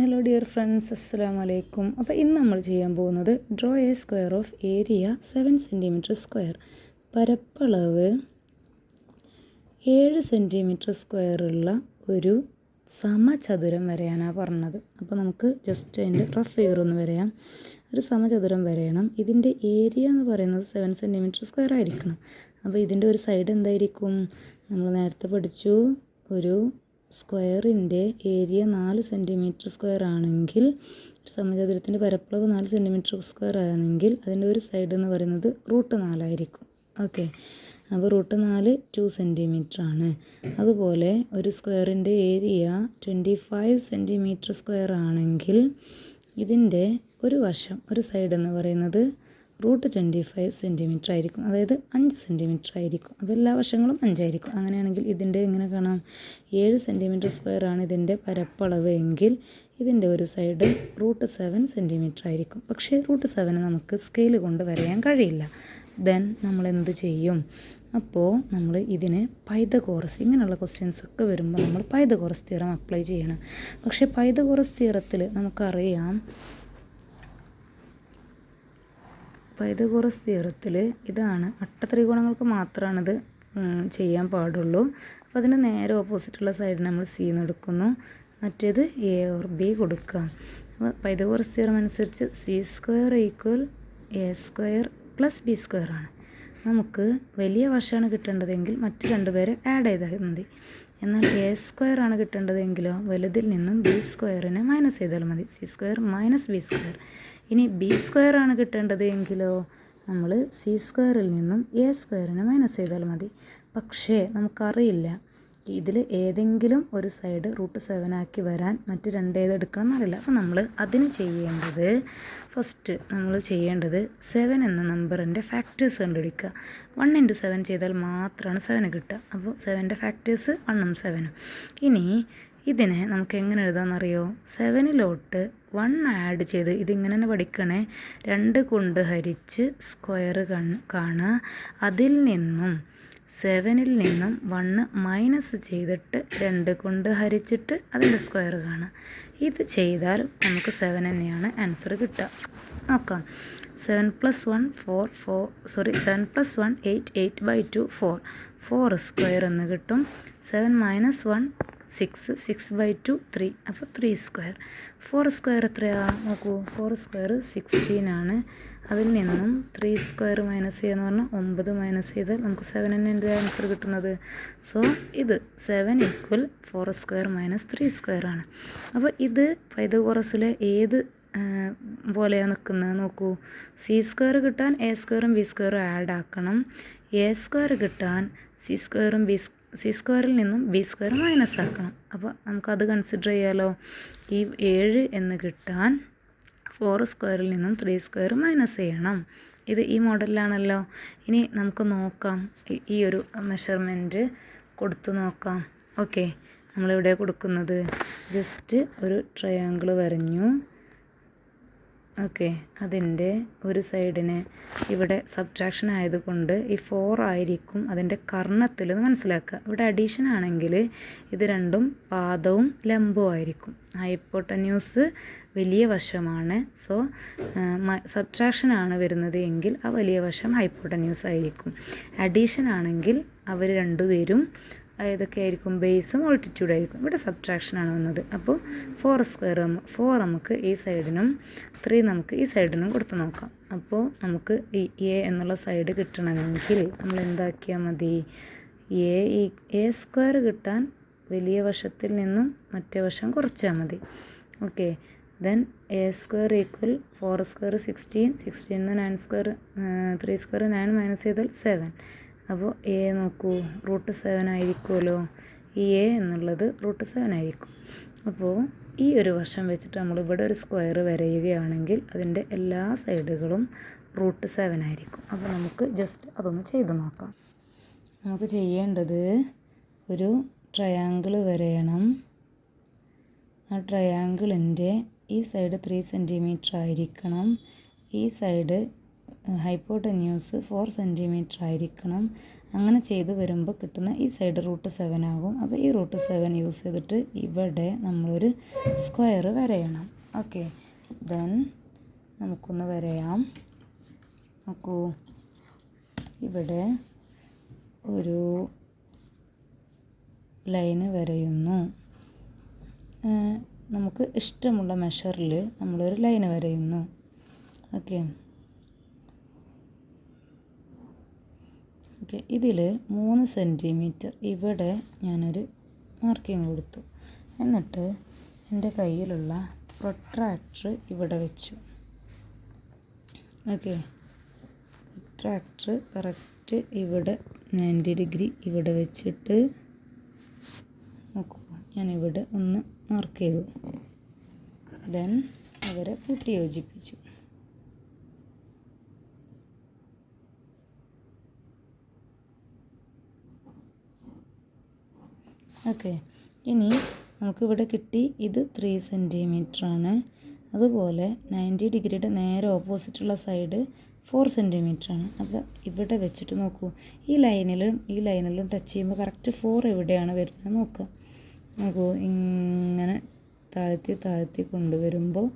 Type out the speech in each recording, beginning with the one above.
Hello dear friends അസ്സാം വലൈക്കും അപ്പോൾ ഇന്ന് നമ്മൾ ചെയ്യാൻ പോകുന്നത് draw a square of area seven centimetre square പരപ്പളവ് ഏഴ് സെന്റിമീറ്റർ സ്ക്വയറുള്ള ഒരു സമചതുരം വരയാനാണ് പറഞ്ഞത്. അപ്പോൾ നമുക്ക് ജസ്റ്റ് അതിന്റെ റഫ് ഫിഗർ ഒന്ന് വരയാം. ഒരു സമചതുരം വരയണം. ഇതിന്റെ ഏരിയ എന്ന് പറയുന്നത് സെവൻ സെന്റിമീറ്റർ സ്ക്വയർ ആയിരിക്കണം. അപ്പോൾ ഇതിന്റെ ഒരു സൈഡ് എന്തായിരിക്കും? നമ്മൾ നേരത്തെ പഠിച്ചു ഒരു സ്ക്വയറിന്റെ ഏരിയ നാല് സെന്റിമീറ്റർ സ്ക്വയർ ആണെങ്കിൽ സമചതുരത്തിന്റെ പരപ്പളവ് നാല് സെന്റിമീറ്റർ സ്ക്വയർ ആണെങ്കിൽ അതിന്റെ ഒരു സൈഡ് എന്ന് പറയുന്നത് റൂട്ട് നാലായിരിക്കും ഓക്കെ. അപ്പോൾ റൂട്ട് നാല് ടു സെന്റിമീറ്റർ ആണ്. അതുപോലെ ഒരു സ്ക്വയറിന്റെ area twenty five centimetre square ആണെങ്കിൽ ഇതിന്റെ ഒരു വശം ഒരു സൈഡ് എന്ന് പറയുന്നത് റൂട്ട് ട്വന്റി ഫൈവ് സെന്റിമീറ്റർ ആയിരിക്കും അതായത് അഞ്ച് സെന്റിമീറ്റർ ആയിരിക്കും അപ്പോൾ എല്ലാ വശങ്ങളും അഞ്ചായിരിക്കും. അങ്ങനെയാണെങ്കിൽ ഇതിന്റെ ഇങ്ങനെ കാണാം. ഏഴ് സെന്റിമീറ്റർ സ്ക്വയർ ആണ് ഇതിന്റെ പരപ്പളവ് എങ്കിൽ ഇതിന്റെ ഒരു സൈഡ് റൂട്ട് സെവൻ സെന്റിമീറ്റർ ആയിരിക്കും പക്ഷേ റൂട്ട് സെവന് നമുക്ക് സ്കെയിൽ കൊണ്ട് വരയാൻ കഴിയില്ല. ദെൻ നമ്മൾ എന്ത് ചെയ്യും? അപ്പോൾ നമ്മൾ ഇതിന് പൈതകോറസ് ഇങ്ങനെയുള്ള ക്വസ്റ്റ്യൻസ് ഒക്കെ വരുമ്പോൾ നമ്മൾ പൈതകോറസ് തിയറം അപ്ലൈ ചെയ്യണം. പക്ഷേ പൈതകോറസ് തിയറത്തിൽ നമുക്കറിയാം പൈതകോറസ് തിയറത്തിൽ ഇതാണ്. അട്ട ത്രികോണങ്ങൾക്ക് മാത്രമാണിത് ചെയ്യാൻ പാടുള്ളൂ. അപ്പോൾ അതിന് നേരെ ഓപ്പോസിറ്റുള്ള സൈഡിൽ നമ്മൾ സി എന്ന് എടുക്കുന്നു. മറ്റേത് എ ഓർ ബി കൊടുക്കുക. അപ്പോൾ പൈതകോറസ് തിയറം അനുസരിച്ച് C square equal A square plus B square ആണ്. നമുക്ക് വലിയ വശമാണ് കിട്ടേണ്ടതെങ്കിൽ മറ്റ് രണ്ടുപേരെ ആഡ് ചെയ്താൽ മതി. എന്നാൽ എ സ്ക്വയർ ആണ് കിട്ടേണ്ടതെങ്കിലോ വലുതിൽ നിന്നും ബി സ്ക്വയറിനെ മൈനസ് ചെയ്താൽ മതി. C square minus B square ഇനി ബി സ്ക്വയർ ആണ് കിട്ടേണ്ടത് എങ്കിലോ നമ്മൾ സി സ്ക്വയറിൽ നിന്നും എ സ്ക്വയറിനെ മൈനസ് ചെയ്താൽ മതി. പക്ഷേ നമുക്കറിയില്ല. ഇതിൽ ഏതെങ്കിലും ഒരു സൈഡ് റൂട്ട് സെവൻ ആക്കി വരാൻ മറ്റ് രണ്ടേത് എടുക്കണം എന്നറിയില്ല അപ്പോൾ നമ്മൾ അതിന് ചെയ്യേണ്ടത് ഫസ്റ്റ് നമ്മൾ ചെയ്യേണ്ടത് സെവൻ എന്ന നമ്പറിന്റെ ഫാക്ടേഴ്സ് കണ്ടുപിടിക്കുക. വൺ ഇന്റു സെവൻ ചെയ്താൽ മാത്രമാണ് സെവന് കിട്ടുക. അപ്പോൾ സെവന്റെ ഫാക്ടേഴ്സ് വണ്ണും സെവനും. ഇനി ഇതിനെ നമുക്ക് എങ്ങനെ എഴുതാമെന്നറിയോ? സെവനിലോട്ട് വൺ ആഡ് ചെയ്ത് ഇതിങ്ങനെ തന്നെ പഠിക്കണേ. രണ്ട് കൊണ്ട് ഹരിച്ച് സ്ക്വയർ കാണുക. അതിൽ നിന്നും സെവനിൽ നിന്നും വണ്ണ് മൈനസ് ചെയ്തിട്ട് രണ്ട് കൊണ്ട് ഹരിച്ചിട്ട് അതിന്റെ സ്ക്വയർ കാണുക. ഇത് ചെയ്താൽ നമുക്ക് സെവൻ തന്നെയാണ് ആൻസർ കിട്ടുക. നോക്കാം. Seven plus one four four sorry seven plus one eight eight by two four four square എന്ന് കിട്ടും. Seven minus one six six by two three അപ്പോൾ ത്രീ സ്ക്വയർ ഫോർ സ്ക്വയർ എത്രയാണ് നോക്കൂ. ഫോർ സ്ക്വയർ സിക്സ്റ്റീൻ ആണ്. അതിൽ നിന്നും three square minus ചെയ്യുക പറഞ്ഞാൽ ഒമ്പത് മൈനസ് ചെയ്ത് നമുക്ക് സെവൻ തന്നെ എന്റെ ആൻസർ കിട്ടുന്നത്? സോ ഇത് seven equal four square minus three square ആണ്. അപ്പോൾ ഇത് പൈതകോറസിലെ ഏത് പോലെയാണ് നിൽക്കുന്നത്? നോക്കൂ. സി സ്ക്വയർ കിട്ടാൻ എ സ്ക്വയറും ബി സ്ക്വയറും ആഡ് ആക്കണം. എ സ്ക്വയർ കിട്ടാൻ സി സ്ക്വയറും ബി സി സ്ക്വയറിൽ നിന്നും ബി സ്ക്വയർ മൈനസ് ആക്കണം. അപ്പോൾ നമുക്കത് കൺസിഡർ ചെയ്യാലോ? ഈ ഏഴ് എന്ന് കിട്ടാൻ ഫോർ സ്ക്വയറിൽ നിന്നും ത്രീ സ്ക്വയർ മൈനസ് ചെയ്യണം. ഇത് ഈ മോഡലിലാണല്ലോ ഇനി നമുക്ക് നോക്കാം. ഈ ഒരു മെഷർമെന്റ് കൊടുത്തു നോക്കാം. ഓക്കെ നമ്മളിവിടെ കൊടുക്കുന്നത് ജസ്റ്റ് ഒരു ട്രയാങ്കിൾ വരഞ്ഞു. ഓക്കെ. അതിന്റെ ഒരു സൈഡിനെ ഇവിടെ സബ്ട്രാക്ഷൻ ആയതുകൊണ്ട് ഈ ഫോർ ആയിരിക്കും അതിന്റെ കർണത്തിൽ മനസ്സിലാക്കുക. ഇവിടെ അഡീഷൻ ആണെങ്കിൽ ഇത് രണ്ടും പാദവും ലംബവും ആയിരിക്കും. ഹൈപ്പോട്ടന്യൂസ് വലിയ വശമാണ്. സോ സബ്ട്രാക്ഷൻ ആണ് വരുന്നത് എങ്കിൽ ആ വലിയ വശം ഹൈപ്പോട്ടന്യൂസ് ആയിരിക്കും. അഡീഷൻ ആണെങ്കിൽ അവർ രണ്ടുപേരും ഏതൊക്കെ ആയിരിക്കും ബേസും ഓൾട്ടിറ്റ്യൂഡ് ആയിരിക്കും ഇവിടെ സബ്ട്രാക്ഷൻ ആണ് വന്നത്. അപ്പോൾ ഫോർ സ്ക്വയർ ഫോർ നമുക്ക് ഈ സൈഡിനും ത്രീ നമുക്ക് ഈ സൈഡിനും കൊടുത്ത് നോക്കാം. അപ്പോൾ നമുക്ക് ഈ എ എന്നുള്ള സൈഡ് കിട്ടണമെങ്കിൽ നമ്മൾ എന്താക്കിയാൽ മതി? എ ഈ എ സ്ക്വയർ കിട്ടാൻ വലിയ വശത്തിൽ നിന്നും മറ്റേ വശം കുറച്ചാൽ മതി. Okay then A square equal four square sixteen sixteen nine square three square nine minus ചെയ്താൽ സെവൻ അപ്പോൾ എ നോക്കൂ റൂട്ട് സെവൻ ആയിരിക്കുമല്ലോ. ഈ എ എന്നുള്ളത് റൂട്ട് സെവൻ ആയിരിക്കും. അപ്പോൾ ഈ ഒരു വശം വെച്ചിട്ട് നമ്മൾ ഇവിടെ ഒരു സ്ക്വയർ വരയുകയാണെങ്കിൽ അതിന്റെ എല്ലാ സൈഡുകളും റൂട്ട് സെവൻ ആയിരിക്കും. അപ്പോൾ നമുക്ക് ജസ്റ്റ് അതൊന്ന് ചെയ്ത് നോക്കാം. നമുക്ക് ചെയ്യേണ്ടത് ഒരു ട്രയാങ്കിൾ വരയണം. ആ ട്രയാങ്കിളിന്റെ ഈ സൈഡ് ത്രീ സെന്റിമീറ്റർ ആയിരിക്കണം. ഈ സൈഡ് ഹൈപ്പോട്ടന്യൂസ് ഫോർ സെന്റിമീറ്റർ ആയിരിക്കണം അങ്ങനെ ചെയ്ത് വരുമ്പോൾ കിട്ടുന്ന ഈ സൈഡ് റൂട്ട് സെവൻ ആകും. അപ്പോൾ ഈ റൂട്ട് സെവൻ യൂസ് ചെയ്തിട്ട് ഇവിടെ നമ്മളൊരു സ്ക്വയർ വരയണം. ഓക്കെ. ദെൻ നമുക്കൊന്ന് വരയാം. നോക്കൂ. ഇവിടെ ഒരു ലൈന് വരയുന്നു. നമുക്ക് ഇഷ്ടമുള്ള മെഷറിൽ നമ്മളൊരു ലൈന് വരയുന്നു. ഓക്കെ. ഓക്കെ. ഇതിൽ മൂന്ന് സെന്റിമീറ്റർ ഇവിടെ ഞാനൊരു മാർക്കിംഗ് കൊടുത്തു. എന്നിട്ട് എന്റെ കയ്യിലുള്ള പ്രൊട്രാക്ടർ ഇവിടെ വെച്ചു. ഓക്കെ. പ്രൊട്രാക്ടർ കറക്റ്റ് ഇവിടെ നയന്റി ഡിഗ്രി ഇവിടെ വെച്ചിട്ട് നോക്കൂ. ഞാനിവിടെ ഒന്ന് മാർക്ക് ചെയ്തു. ദെൻ അവരെ കൂട്ടി യോജിപ്പിച്ചു. ഓക്കെ. ഇനി നമുക്കിവിടെ കിട്ടി ഇത് ത്രീ ആണ്. അതുപോലെ നയന്റി ഡിഗ്രിയുടെ നേരെ ഓപ്പോസിറ്റുള്ള സൈഡ് ഫോർ ആണ്. അപ്പോൾ ഇവിടെ വെച്ചിട്ട് നോക്കൂ. ഈ ലൈനിലും ഈ ലൈനിലും ടച്ച് ചെയ്യുമ്പോൾ കറക്റ്റ് ഫോർ എവിടെയാണ് വരുന്നത് നോക്കുക നോക്കൂ ഇങ്ങനെ താഴ്ത്തി താഴ്ത്തി കൊണ്ടുവരുമ്പോൾ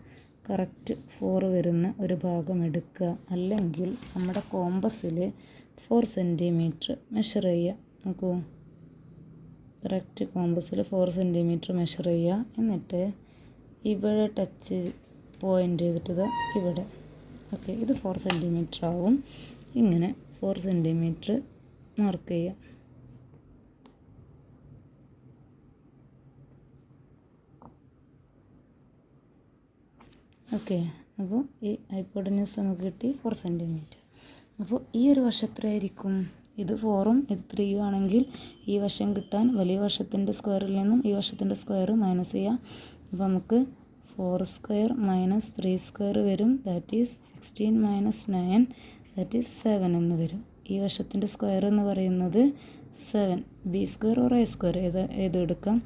കറക്റ്റ് ഫോർ വരുന്ന ഒരു ഭാഗം എടുക്കുക. അല്ലെങ്കിൽ നമ്മുടെ കോമ്പസിൽ ഫോർ സെന്റിമീറ്റർ മെഷർ ചെയ്യുക. നോക്കൂ. കറക്റ്റ് കോമ്പസിൽ ഫോർ സെന്റിമീറ്റർ മെഷർ ചെയ്യുക. എന്നിട്ട് ഇവിടെ ടച്ച് പോയിന്റ് ചെയ്തിട്ട് ഇവിടെ. ഓക്കെ ഇത് ഫോർ സെന്റിമീറ്റർ ആവും. ഇങ്ങനെ ഫോർ സെന്റിമീറ്റർ മാർക്ക് ചെയ്യാം ഓക്കെ അപ്പോൾ ഈ ഹൈപ്പോട്ടന്യൂസ് നമുക്ക് കിട്ടി ഫോർ സെന്റിമീറ്റർ അപ്പോൾ ഈ ഒരു വശം എത്രയായിരിക്കും? ഇത് ഫോറും ഇത് ത്രീയും ആണെങ്കിൽ ഈ വശം കിട്ടാൻ വലിയ വശത്തിന്റെ സ്ക്വയറിൽ നിന്നും ഈ വശത്തിന്റെ സ്ക്വയർ മൈനസ് ചെയ്യാം. അപ്പോൾ നമുക്ക് four square minus three square വരും. That is sixteen minus nine that is seven എന്ന് വരും. ഈ വശത്തിന്റെ സ്ക്വയർ എന്ന് പറയുന്നത് seven B square or A square? ഏത് ഏത് എടുക്കാം?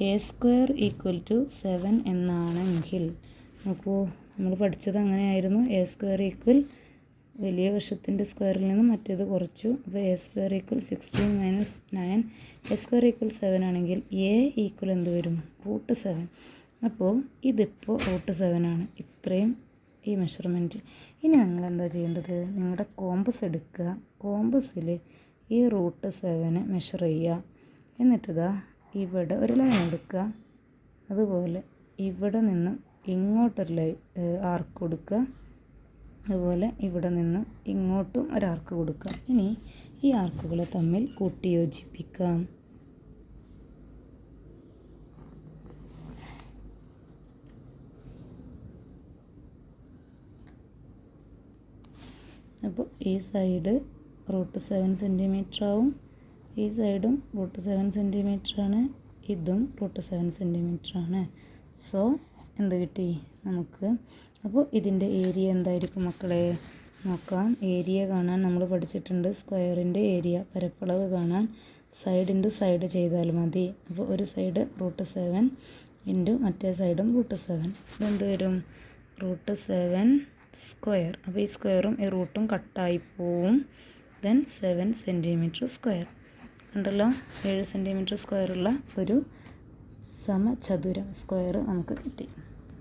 A square equal to seven എന്നാണെങ്കിൽ. നോക്കൂ നമ്മൾ പഠിച്ചത് അങ്ങനെയായിരുന്നു. എ സ്ക്വയർ ഈക്വൽ വലിയ വശത്തിന്റെ സ്ക്വയറിൽ നിന്ന് മറ്റേത് കുറച്ചു. അപ്പോൾ A square equal sixteen minus nine A square equal seven ആണെങ്കിൽ എ ഈക്വൽ എന്ത് വരും? റൂട്ട് സെവൻ അപ്പോൾ ഇതിപ്പോൾ റൂട്ട് സെവൻ ആണ്. ഇത്രയും ഈ മെഷർമെന്റ് ഇനി നിങ്ങൾ എന്താ ചെയ്യേണ്ടത്? നിങ്ങളുടെ കോമ്പസ് എടുക്കുക. കോമ്പസിൽ ഈ റൂട്ട് സെവന് മെഷർ ചെയ്യുക. എന്നിട്ടിതാ ഇവിടെ ഒരു ലൈൻ എടുക്കുക. അതുപോലെ ഇവിടെ നിന്നും ഇങ്ങോട്ടൊരു ലൈ ആർക്ക് കൊടുക്കുക. അതുപോലെ ഇവിടെ നിന്ന് ഇങ്ങോട്ടും ഒരു ആർക്ക് കൊടുക്കുക ഇനി ഈ ആർക്കുകളെ തമ്മിൽ കൂട്ടിയോജിപ്പിക്കാം. അപ്പോൾ ഈ സൈഡ് റൂട്ട് സെവൻ സെന്റിമീറ്റർ ആവും. ഈ സൈഡും റൂട്ട് സെവൻ സെന്റിമീറ്റർ ആണ്. ഇതും റൂട്ട് സെവൻ സെന്റിമീറ്റർ ആണ്. സോ എന്ത് കിട്ടി നമുക്ക്? അപ്പോൾ ഇതിന്റെ ഏരിയ എന്തായിരിക്കും മക്കളെ? നോക്കാം. ഏരിയ കാണാൻ നമ്മൾ പഠിച്ചിട്ടുണ്ട്. സ്ക്വയറിന്റെ ഏരിയ പരപ്പളവ് കാണാൻ സൈഡ് ഇന്റു സൈഡ് ചെയ്താൽ മതി. അപ്പോൾ ഒരു സൈഡ് റൂട്ട് സെവൻ ഇന്റു മറ്റേ സൈഡും റൂട്ട് സെവൻ ഇതെന്ത് വരും? റൂട്ട് സെവൻ സ്ക്വയർ അപ്പോൾ ഈ സ്ക്വയറും ഈ റൂട്ടും കട്ടായി പോവും. ദെൻ സെവൻ സെന്റിമീറ്റർ സ്ക്വയർ ഉണ്ടല്ലോ ഏഴ് സെന്റിമീറ്റർ സ്ക്വയറുള്ള ഒരു സമചതുരം സ്ക്വയർ നമുക്ക് കിട്ടി.